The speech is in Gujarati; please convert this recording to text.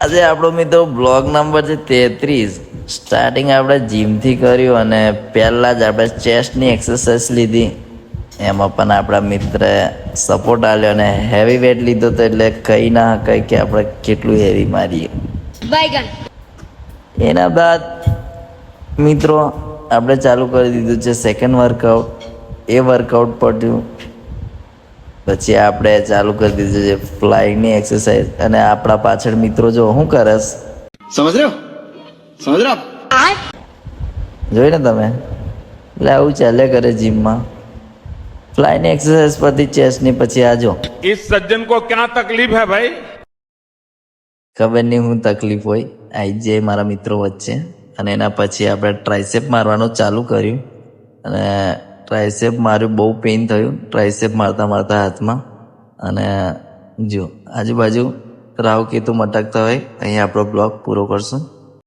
આજે આપણો મિત્રો બ્લોગ નંબર છે તેત્રીસ. સ્ટાર્ટિંગ આપણે જીમથી કર્યું અને પહેલાં જ આપણે ચેસ્ટની એક્સરસાઇઝ લીધી. એમાં પણ આપણા મિત્રે સપોર્ટ આપ્યો અને હેવી વેટ લીધો તો એટલે કંઈ ના કંઈ કે આપણે કેટલું હેવી મારીએ. એના બાદ મિત્રો આપણે ચાલુ કરી દીધું છે સેકન્ડ વર્કઆઉટ એ વર્કઆઉટ પડ્યું પછી આપણે ચાલુ કરી દીધું છે ફ્લાઇંગની એક્સરસાઇઝ. અને આપણા પાછળ મિત્રો જો હું કરસ? સમજ રહ્યો? સમજ રહ્યો? જોઈ ને તમે? એટલે આવું ચાલે કરે જીમમાં. ફ્લાઇંગની એક્સરસાઇઝ પરથી ચેસ્ટની પછી આજો ઇસ સજ્જન કો ક્યાં તકલીફ હે ભાઈ ખબર નહીં હું તકલીફ હોય. આવી જાય મારા મિત્રો વચ્ચે. અને એના પછી આપણે ટ્રાઇસેપ મારવાનું ચાલુ કર્યું. અને ટ્રાયસેપ માર્યું બહુ પેઇન થયું. ટ્રાયસેપ મારતા મારતા હાથમાં. અને જો આજુબાજુ રાવ કેતુ મટકતા હોય, અહીં આપણો બ્લોગ પૂરો કરશું.